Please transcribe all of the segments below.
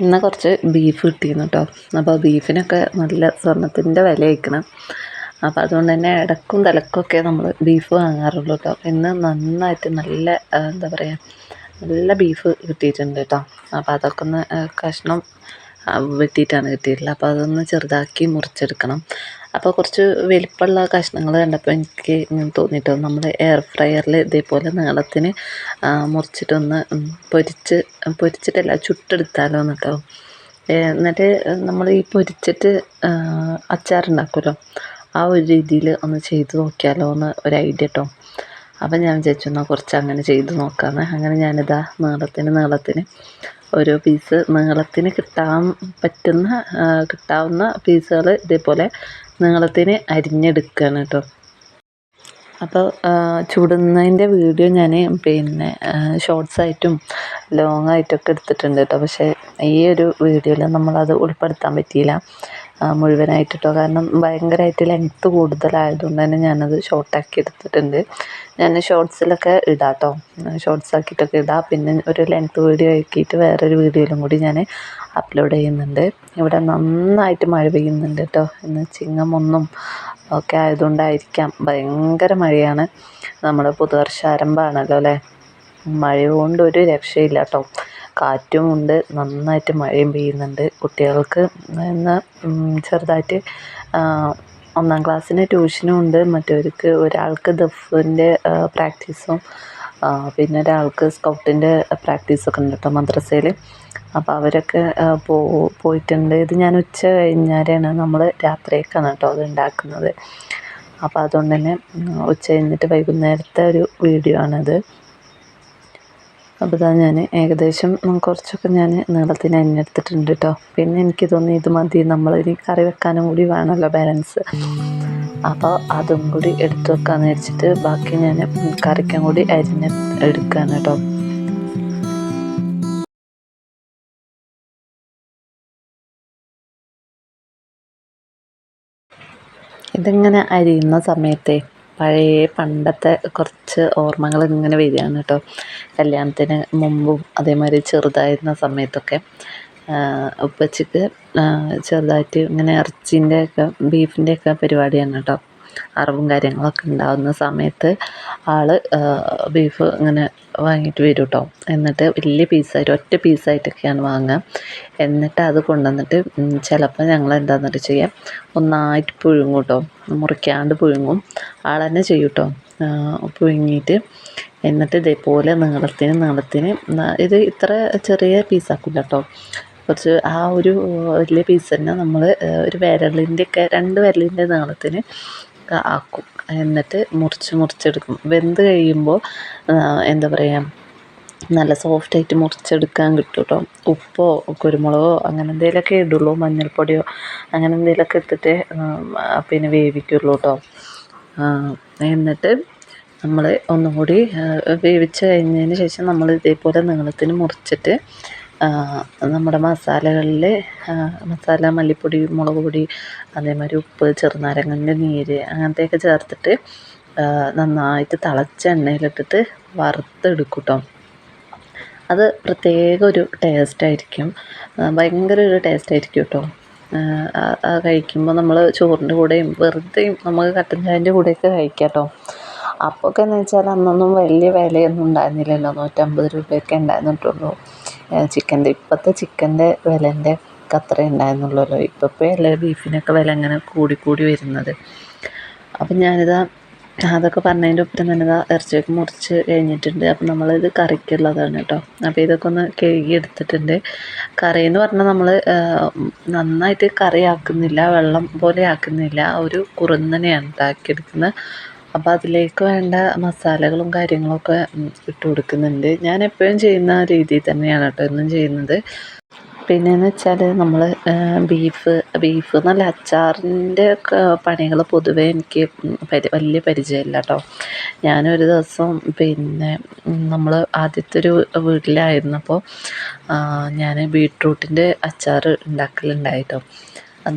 ഇന്ന് കുറച്ച് ബീഫ് കിട്ടിയിരുന്നു കേട്ടോ അപ്പോൾ ബീഫിനൊക്കെ നല്ല സ്വർണത്തിന്റെ വില വയ്ക്കണം അപ്പോൾ അതുകൊണ്ട് തന്നെ ഇടക്കും തലക്കൊക്കെ നമ്മൾ ബീഫ് വാങ്ങാറുള്ളൂ കേട്ടോ ഇന്ന് നന്നായിട്ട് നല്ല എന്താ പറയുക നല്ല ബീഫ് കിട്ടിയിട്ടുണ്ട് കേട്ടോ അപ്പോൾ അതൊക്കെ ഒന്ന് കഷ്ണം വെട്ടിയിട്ടാണ് കിട്ടിയിട്ടുള്ളത്. അപ്പോൾ അതൊന്ന് ചെറുതാക്കി മുറിച്ചെടുക്കണം. അപ്പോൾ കുറച്ച് വലിപ്പമുള്ള കഷ്ണങ്ങൾ കണ്ടപ്പോൾ എനിക്ക് തോന്നിയിട്ട് നമ്മൾ എയർ ഫ്രയറിൽ ഇതേപോലെ നീളത്തിന് മുറിച്ചിട്ടൊന്ന് പൊരിച്ച് പൊരിച്ചിട്ടല്ല ചുട്ടെടുത്താലോ എന്നിട്ടോ. എന്നിട്ട് നമ്മൾ ഈ പൊരിച്ചിട്ട് അച്ചാറുണ്ടാക്കുമല്ലോ. ആ ഒരു രീതിയിൽ ഒന്ന് ചെയ്ത് നോക്കിയാലോ എന്ന് ഒരു ഐഡിയ കേട്ടോ അപ്പം ഞാൻ വിചാരിച്ചു എന്നാൽ കുറച്ച് അങ്ങനെ ചെയ്ത് നോക്കാമെന്ന് അങ്ങനെ ഞാനിതാ നീളത്തിന് നീളത്തിന് ഓരോ പീസ് നീളത്തിന് കിട്ടാൻ പറ്റുന്ന കിട്ടാവുന്ന പീസുകൾ ഇതേപോലെ നീളത്തിന് അരിഞ്ഞെടുക്കുകയാണ് കേട്ടോ അപ്പോൾ ചുടുന്നതിന്റെ വീഡിയോ ഞാൻ പിന്നെ ഷോർട്സ് ആയിട്ടും ലോങ് ആയിട്ടൊക്കെ എടുത്തിട്ടുണ്ട് കേട്ടോ പക്ഷേ ഈ ഒരു വീഡിയോയിൽ നമ്മളത് ഉൾപ്പെടുത്താൻ പറ്റിയില്ല. മുഴുവനായിട്ട് കേട്ടോ കാരണം ഭയങ്കരമായിട്ട് ലെങ്ത്ത് കൂടുതലായതുകൊണ്ട് തന്നെ ഞാനത് ഷോർട്ടാക്കി എടുത്തിട്ടുണ്ട്. ഞാൻ ഷോർട്സിലൊക്കെ ഇടാം കേട്ടോ ഷോർട്സ് ആക്കിയിട്ടൊക്കെ ഇടാം. പിന്നെ ഒരു ലെങ്ത്ത് വീഡിയോ ആക്കിയിട്ട് വേറൊരു വീഡിയോയിലും കൂടി ഞാൻ അപ്ലോഡ് ചെയ്യുന്നുണ്ട്. ഇവിടെ നന്നായിട്ട് മഴ പെയ്യുന്നുണ്ട് കേട്ടോ ഇന്ന് ചിങ്ങമൊന്നും ഒക്കെ ആയതുകൊണ്ടായിരിക്കാം. ഭയങ്കര മഴയാണ്. നമ്മുടെ പുതുവർഷാരംഭമാണല്ലോ അല്ലേ? മഴ കൊണ്ട് ഒരു രക്ഷയില്ല കേട്ടോ കാറ്റും ഉണ്ട്. നന്നായിട്ട് മഴയും പെയ്യുന്നുണ്ട്. കുട്ടികൾക്ക് ഇന്ന് ചെറുതായിട്ട് ഒന്നാം ക്ലാസ്സിന് ട്യൂഷനും ഉണ്ട്. മറ്റവർക്ക് ഒരാൾക്ക് ദഫിന്റെ പ്രാക്ടീസും പിന്നെ ഒരാൾക്ക് സ്കൗട്ടിന്റെ പ്രാക്ടീസൊക്കെ ഉണ്ട് കേട്ടോ മദ്രസയിൽ അപ്പോൾ അവരൊക്കെ പോ പോയിട്ടുണ്ട്. ഇത് ഞാൻ ഉച്ച കഴിഞ്ഞാലാണ് നമ്മൾ രാത്രിയൊക്കെയാണ് കേട്ടോ അത് ഉണ്ടാക്കുന്നത്. അപ്പോൾ അതുകൊണ്ട് തന്നെ ഉച്ച കഴിഞ്ഞിട്ട് വൈകുന്നേരത്തെ ഒരു വീഡിയോ ആണിത്. അപ്പോൾ ഇതാ ഞാൻ ഏകദേശം കുറച്ചൊക്കെ ഞാൻ നീളത്തിന് അരിഞ്ഞെടുത്തിട്ടുണ്ട് കേട്ടോ പിന്നെ എനിക്ക് തോന്നി ഇത് മതി നമ്മൾ ഇനി കറി വെക്കാനും കൂടി വേണമല്ലോ ബാലൻസ് അപ്പോൾ അതും കൂടി എടുത്തു വെക്കാമെന്ന് വെച്ചിട്ട് ബാക്കി ഞാൻ കറിക്കും കൂടി അരിഞ്ഞ് എടുക്കുകയാണ് കേട്ടോ ഇതിങ്ങനെ അരിയുന്ന സമയത്തെ? പഴയ പണ്ടത്തെ കുറച്ച് ഓർമ്മകൾ ഇങ്ങനെ വരികയാണ് കേട്ടോ. കല്യാണത്തിന് മുമ്പും അതേമാതിരി ചെറുതായിരുന്ന സമയത്തൊക്കെ ഉപ്പച്ചിക്ക് ചെറുതായിട്ട് ഇങ്ങനെ ഇറച്ചീന്റെയൊക്കെ ഒക്കെ ബീഫിന്റെ ഒക്കെ പരിപാടിയാണ് കേട്ടോ. അറവും കാര്യങ്ങളൊക്കെ ഉണ്ടാകുന്ന സമയത്ത് ആൾ ബീഫ് ഇങ്ങനെ വാങ്ങിയിട്ട് വരും കേട്ടോ എന്നിട്ട് വലിയ പീസായിട്ട് ഒറ്റ പീസായിട്ടൊക്കെയാണ് വാങ്ങുക. എന്നിട്ട് അത് കൊണ്ടുവന്നിട്ട് ചിലപ്പോൾ ഞങ്ങൾ എന്താണെന്നിട്ട് ചെയ്യാം ഒന്നായിട്ട് പുഴുങ്ങും കേട്ടോ മുറിക്കാണ്ട് പുഴുങ്ങും. ആൾ തന്നെ ചെയ്യും കേട്ടോ പുഴുങ്ങിയിട്ട് എന്നിട്ട് ഇതേപോലെ നീളത്തിന് നീളത്തിന് ഇത് ഇത്ര ചെറിയ പീസാക്കില്ല കേട്ടോ കുറച്ച് ആ ഒരു വലിയ പീസ് തന്നെ നമ്മൾ ഒരു വിരലിന്റെ ഒക്കെ രണ്ട് വിരലിന്റെ നീളത്തിന് ആക്കും. എന്നിട്ട് മുറിച്ച് മുറിച്ചെടുക്കും. വെന്ത് കഴിയുമ്പോൾ എന്താ പറയുക നല്ല സോഫ്റ്റായിട്ട് മുറിച്ചെടുക്കാൻ കിട്ടും കേട്ടോ ഉപ്പോ കുരുമുളകോ അങ്ങനെ എന്തെങ്കിലുമൊക്കെ ഇടുള്ളൂ. മഞ്ഞൾപ്പൊടിയോ അങ്ങനെ എന്തെങ്കിലുമൊക്കെ ഇട്ടിട്ട് പിന്നെ വേവിക്കുള്ളൂ കേട്ടോ എന്നിട്ട് നമ്മൾ ഒന്നും കൂടി ആ, വേവിച്ച് കഴിഞ്ഞതിന് ശേഷം നമ്മൾ ഇതേപോലെ നീളത്തിന് മുറിച്ചിട്ട് നമ്മുടെ മസാലകളിൽ മസാല മല്ലിപ്പൊടി മുളക് പൊടി അതേമാതിരി ഉപ്പ് ചെറുനാരങ്ങന്റെ നീര് അങ്ങനത്തെയൊക്കെ ചേർത്തിട്ട് നന്നായിട്ട് തിളച്ച എണ്ണയിലിട്ടിട്ട് വറുത്തെടുക്കും കേട്ടോ അത് പ്രത്യേക ഒരു ടേസ്റ്റായിരിക്കും ഭയങ്കര ഒരു ടേസ്റ്റായിരിക്കും കേട്ടോ കഴിക്കുമ്പോൾ നമ്മൾ ചോറിന്റെ കൂടെയും വെറുതെയും നമുക്ക് കട്ടൻ ചായന്റെ കൂടെയൊക്കെ കഴിക്കാം കേട്ടോ അപ്പോഴൊക്കെ എന്ന് വെച്ചാൽ അന്നൊന്നും വലിയ വിലയൊന്നും ഉണ്ടായിരുന്നില്ലല്ലോ. നൂറ്റമ്പത് രൂപയൊക്കെ ഉണ്ടായിരുന്നിട്ടുള്ളൂ. ചിക്കന്റെ ഇപ്പോഴത്തെ ചിക്കന്റെ വിലന്റെ അത്രേ ഉണ്ടായിരുന്നുള്ളൂ ഇപ്പോൾ ഇപ്പോൾ ബീഫിനൊക്കെ വില ഇങ്ങനെ കൂടി കൂടി വരുന്നത്. അപ്പം ഞാനിതാ അതൊക്കെ പറഞ്ഞതിന്റെ ഒപ്പം തന്നെ ഇതാ ഇറച്ചിയൊക്കെ മുറിച്ച് കഴിഞ്ഞിട്ടുണ്ട്. അപ്പം നമ്മളിത് കറിക്കുള്ളതാണ് കേട്ടോ. അപ്പോൾ ഇതൊക്കെ ഒന്ന് കഴുകി എടുത്തിട്ടുണ്ട്. കറി എന്ന് പറഞ്ഞാൽ നമ്മൾ നന്നായിട്ട് കറിയാക്കുന്നില്ല വെള്ളം പോലെ ആക്കുന്നില്ല. ഒരു കുറുന്നനെയാണ് ഉണ്ടാക്കിയെടുക്കുന്നത്. അപ്പോൾ അതിലേക്ക് വേണ്ട മസാലകളും കാര്യങ്ങളൊക്കെ ഇട്ട് കൊടുക്കുന്നുണ്ട്. ഞാൻ എപ്പോഴും ചെയ്യുന്ന രീതിയിൽ തന്നെയാണ് കേട്ടോ എന്നും ചെയ്യുന്നത്. പിന്നെയെന്ന് വെച്ചാൽ നമ്മൾ ബീഫ് ബീഫ് എന്നല്ല അച്ചാറിന്റെ പണികൾ പൊതുവേ എനിക്ക് പരി വലിയ പരിചയമില്ല കേട്ടോ. ഞാനൊരു ദിവസം പിന്നെ നമ്മൾ ആദ്യത്തെ ഒരു വീട്ടിലായിരുന്നപ്പോൾ ഞാൻ ബീട്രൂട്ടിന്റെ അച്ചാർ ഉണ്ടാക്കലുണ്ടായിട്ടോ.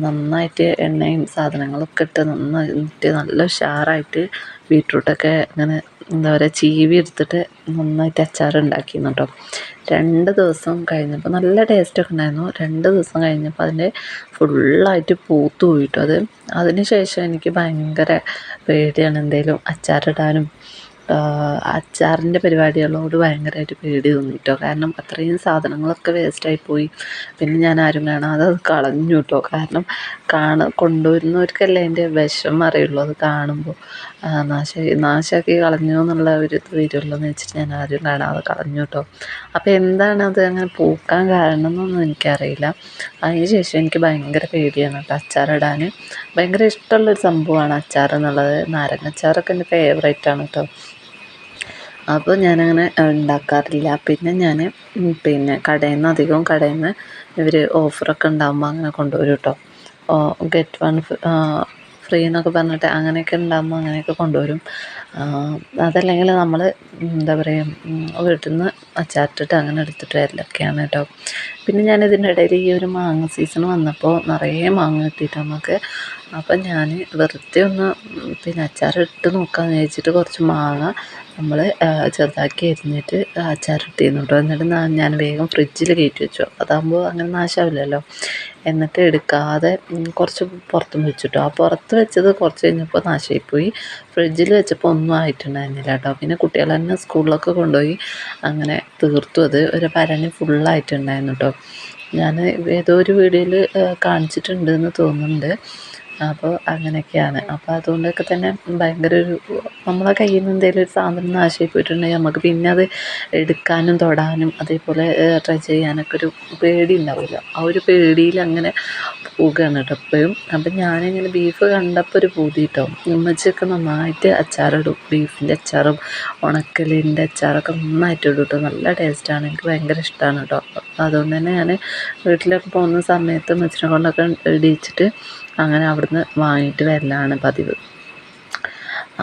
നന്നായിട്ട് എണ്ണയും സാധനങ്ങളൊക്കെ ഇട്ട് നന്നായിട്ട് നല്ല ഉഷാറായിട്ട് ബീട്രൂട്ടൊക്കെ ഇങ്ങനെ എന്താ പറയുക ചീവി എടുത്തിട്ട് നന്നായിട്ട് അച്ചാർ ഉണ്ടാക്കിയിരുന്നു കേട്ടോ രണ്ട് ദിവസം കഴിഞ്ഞപ്പോൾ നല്ല ടേസ്റ്റൊക്കെ ഉണ്ടായിരുന്നു. രണ്ട് ദിവസം കഴിഞ്ഞപ്പോൾ അതിന്റെ ഫുള്ളായിട്ട് പൂത്തു പോയിട്ടു. അത് അതിന് ശേഷം എനിക്ക് ഭയങ്കര പേടിയാണ് എന്തെങ്കിലും അച്ചാറിടാനും. അച്ചാറിന്റെ പരിപാടികളോട് ഭയങ്കരമായിട്ട് പേടി തോന്നി കേട്ടോ കാരണം അത്രയും സാധനങ്ങളൊക്കെ വേസ്റ്റായി പോയി. പിന്നെ ഞാൻ ആരും കാണാതെ അത് കളഞ്ഞു കേട്ടോ കാരണം കാണ കൊണ്ടുവരുന്നവർക്കല്ലേ അതിന്റെ വിഷം അറിയുള്ളൂ അത് കാണുമ്പോൾ നാശമായി നാശമാക്കി കളഞ്ഞു എന്നുള്ള ഒരു ഇത് വരുമല്ലോ എന്ന് വെച്ചിട്ട് ഞാൻ ആരും കാണാതെ കളഞ്ഞു കേട്ടോ അപ്പോൾ എന്താണ് അത് അങ്ങനെ പൂക്കാൻ കാരണം എന്നൊന്നും എനിക്കറിയില്ല. അതിന് ശേഷം എനിക്ക് ഭയങ്കര പേടിയാണ് കേട്ടോ അച്ചാറിടാൻ ഭയങ്കര ഇഷ്ടമുള്ളൊരു സംഭവമാണ് അച്ചാർ എന്നുള്ളത്. നാരങ്ങ അച്ചാറൊക്കെ എന്റെ ഫേവറേറ്റ് ആണ് കേട്ടോ. അപ്പോൾ ഞാനങ്ങനെ ഉണ്ടാക്കാറില്ല. പിന്നെ ഞാൻ പിന്നെ കടയിൽ നിന്ന് അധികവും കടയിൽ നിന്ന് ഇവർ ഓഫറൊക്കെ ഉണ്ടാകുമ്പോൾ അങ്ങനെ കൊണ്ടുവരും കേട്ടോ. ഗെറ്റ് വൺ ഫ്രീ എന്നൊക്കെ പറഞ്ഞിട്ട് അങ്ങനെയൊക്കെ ഉണ്ടാകുമ്പോൾ അങ്ങനെയൊക്കെ കൊണ്ടുവരും. അതല്ലെങ്കിൽ നമ്മൾ എന്താ പറയുക വീട്ടിൽ നിന്ന് അച്ചാറിട്ടിട്ട് അങ്ങനെ എടുത്തിട്ട് വരലൊക്കെയാണ് കേട്ടോ. പിന്നെ ഞാൻ ഇതിന്റെ ഇടയിൽ ഈ ഒരു മാങ്ങ സീസൺ വന്നപ്പോൾ നിറയെ മാങ്ങ കിട്ടിയിട്ട് നമുക്ക്. അപ്പം ഞാൻ വെറുതെ ഒന്ന് പിന്നെ അച്ചാർ ഇട്ട് നോക്കാമെന്ന് വിചാരിച്ചിട്ട് കുറച്ച് മാങ്ങ നമ്മൾ ചെറുതാക്കി അരിഞ്ഞിട്ട് അച്ചാറിട്ടിരുന്നു കേട്ടോ. എന്നിട്ട് ഞാൻ വേഗം ഫ്രിഡ്ജിൽ കയറ്റി വെച്ചു. അതാകുമ്പോൾ അങ്ങനെ നാശമാവില്ലല്ലോ എന്നിട്ട് എടുക്കാതെ കുറച്ച് പുറത്തും വെച്ചിട്ടോ. ആ പുറത്ത് വെച്ചത് കുറച്ച് കഴിഞ്ഞപ്പോൾ നാശമായിപ്പോയി ഫ്രിഡ്ജിൽ വെച്ചപ്പോൾ ഒന്നും ആയിട്ടുണ്ടായിരുന്നില്ല കേട്ടോ. പിന്നെ കുട്ടികൾ തന്നെ സ്കൂളിലൊക്കെ കൊണ്ടുപോയി അങ്ങനെ തീർത്തു. അത് ഒരു പരണി ഫുള്ളായിട്ടുണ്ടായിരുന്നു കേട്ടോ ഞാൻ ഏതോ ഒരു വീഡിയോയിൽ കാണിച്ചിട്ടുണ്ടെന്ന് തോന്നുന്നുണ്ട്. അപ്പോൾ അങ്ങനെയൊക്കെയാണ്. അപ്പോൾ അതുകൊണ്ടൊക്കെ തന്നെ ഭയങ്കര ഒരു നമ്മളെ കയ്യിൽ നിന്ന് എന്തെങ്കിലും ഒരു സാധനം നാശമായി പോയിട്ടുണ്ടെങ്കിൽ നമുക്ക് പിന്നെ അത് എടുക്കാനും തൊടാനും അതേപോലെ ട്രൈ ചെയ്യാനൊക്കെ ഒരു പേടി ഉണ്ടാവില്ല. ആ ഒരു പേടിയിൽ അങ്ങനെ പോവുകയാണ് കേട്ടോ എപ്പോഴും അപ്പം ഞാനിങ്ങനെ ബീഫ് കണ്ടപ്പോൾ ഒരു പൂതി കേട്ടോ ഉമ്മച്ചൊക്കെ നന്നായിട്ട് അച്ചാറിടും. ബീഫിന്റെ അച്ചാറും ഉണക്കലിന്റെ അച്ചാറൊക്കെ നന്നായിട്ട് ഇടും കേട്ടോ നല്ല ടേസ്റ്റാണ് എനിക്ക് ഭയങ്കര ഇഷ്ടമാണ് കേട്ടോ അതുകൊണ്ട് തന്നെ ഞാൻ വീട്ടിലൊക്കെ പോകുന്ന സമയത്ത് ഉമ്മച്ചിനെ കൊണ്ടൊക്കെ ഇടിയിച്ചിട്ട് അങ്ങനെ അവിടുന്ന് വാങ്ങിയിട്ട് വരലാണ് പതിവ്.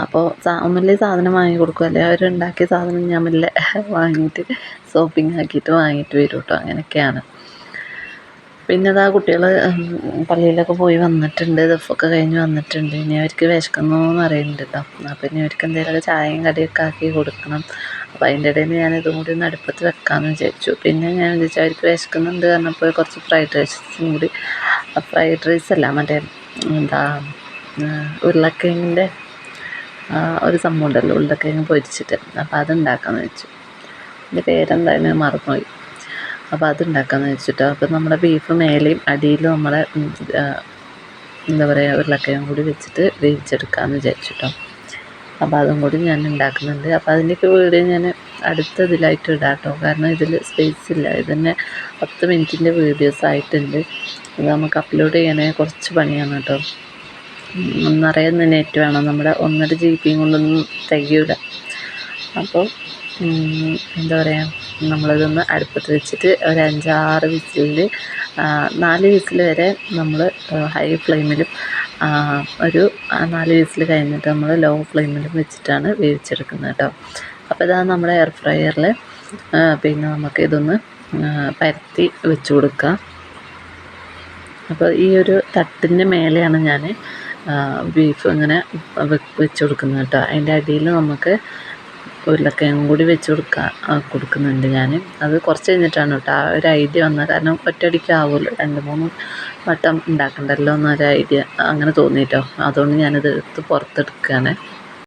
അപ്പോൾ ഒന്നുമില്ലേ സാധനം വാങ്ങി കൊടുക്കും? അല്ലെങ്കിൽ അവരുണ്ടാക്കിയ സാധനം ഞാൻ മെല്ലെ വാങ്ങിയിട്ട് ഷോപ്പിംഗ് ആക്കിയിട്ട് വാങ്ങിയിട്ട് വരും കേട്ടോ അങ്ങനെയൊക്കെയാണ്. പിന്നെ അതാ കുട്ടികൾ പള്ളിയിലൊക്കെ പോയി വന്നിട്ടുണ്ട്. ദഫൊക്കെ കഴിഞ്ഞ് വന്നിട്ടുണ്ട്. ഇനി അവർക്ക് വിശക്കുന്നു എന്ന് അറിയുന്നുണ്ട് കേട്ടോ അപ്പം ഇനി അവർക്ക് എന്തെങ്കിലുമൊക്കെ ചായയും കടിയൊക്കെ ആക്കി കൊടുക്കണം. അപ്പോൾ അതിന്റെ ഇടയിൽ ഞാൻ ഇതും കൂടി ഒന്ന് അടുപ്പത്ത് വെക്കാമെന്ന് വിചാരിച്ചു. പിന്നെ ഞാൻ വിചാരിച്ചു അവർക്ക് വിശക്കുന്നുണ്ട് പറഞ്ഞപ്പോൾ കുറച്ച് ഫ്രൈഡ് റൈസും കൂടി ഫ്രൈഡ് റൈസ് അല്ല മറ്റേ എന്താ ഉരുളക്കിഴങ്ങിന്റെ ഒരു സംഭവം ഉണ്ടല്ലോ ഉരുളക്കിഴങ്ങ് പൊരിച്ചിട്ട്. അപ്പോൾ അതുണ്ടാക്കാമെന്ന് വെച്ചു. എന്റെ പേരെന്തായാലും മറന്നുപോയി. അപ്പോൾ അതുണ്ടാക്കാമെന്ന് വെച്ചിട്ട് അപ്പോൾ നമ്മുടെ ബീഫ് മേലെയും അടിയിലും നമ്മളെ എന്താ പറയുക ഉരുളക്കിഴങ്ങ് കൂടി വെച്ചിട്ട് വേവിച്ചെടുക്കാമെന്ന് വിചാരിച്ചിട്ടോ. അപ്പോൾ അതും കൂടി ഞാൻ ഉണ്ടാക്കുന്നുണ്ട്. അപ്പോൾ അതിന്റെയൊക്കെ വീഡിയോ ഞാൻ അടുത്ത ഇതിലായിട്ട് ഇടാട്ടോ. കാരണം ഇതിൽ സ്പേസ് ഇല്ല. ഇതന്നെ പത്ത് മിനിറ്റിന്റെ വീഡിയോസ് ആയിട്ടുണ്ട്. അത് നമുക്ക് അപ്ലോഡ് ചെയ്യാനേ കുറച്ച് പണിയാണ് കേട്ടോ. നിറയെ നെറ്റ് വേണം. നമ്മുടെ ഒന്നര ജി ബിയും കൊണ്ടൊന്നും തികയില്ല അപ്പോൾ എന്താ പറയുക നമ്മളിതൊന്ന് അടുപ്പത്ത് വെച്ചിട്ട് ഒരു അഞ്ചാറ് വിസിലിൽ നാല് വിസിൽ വരെ നമ്മൾ ഹൈ ഫ്ലെയിമിലും ഒരു നാല് വിസിൽ കഴിഞ്ഞിട്ട് നമ്മൾ ലോ ഫ്ലെയിമിൽ വെച്ചിട്ടാണ് വേവിച്ചെടുക്കുന്നത് കേട്ടോ അപ്പോൾ ഇതാ നമ്മുടെ എയർ ഫ്രയറിൽ പിന്നെ നമുക്ക് ഇതൊന്ന് പരത്തി വെച്ച് കൊടുക്കുക അപ്പോൾ ഈ ഒരു തട്ടിന്റെ മേലെയാണ് ഞാൻ ബീഫ് ഇങ്ങനെ വെച്ച് കൊടുക്കുന്നത് കേട്ടോ അതിന്റെ അടിയിൽ നമുക്ക് ഉരുളക്കിഴങ്ങും കൂടി വെച്ച് കൊടുക്കുക കൊടുക്കുന്നുണ്ട് ഞാൻ അത് കുറച്ച് കഴിഞ്ഞിട്ടാണ് കേട്ടോ. ആ ഒരു ഐഡിയ വന്നത്. കാരണം ഒറ്റയടിക്ക് രണ്ട് മൂന്ന് വട്ടം ഉണ്ടാക്കണ്ടല്ലോ എന്നൊരു ഐഡിയ അങ്ങനെ തോന്നിയിട്ടോ. അതുകൊണ്ട് ഞാനിത് എടുത്ത് പുറത്തെടുക്കുകയാണ്.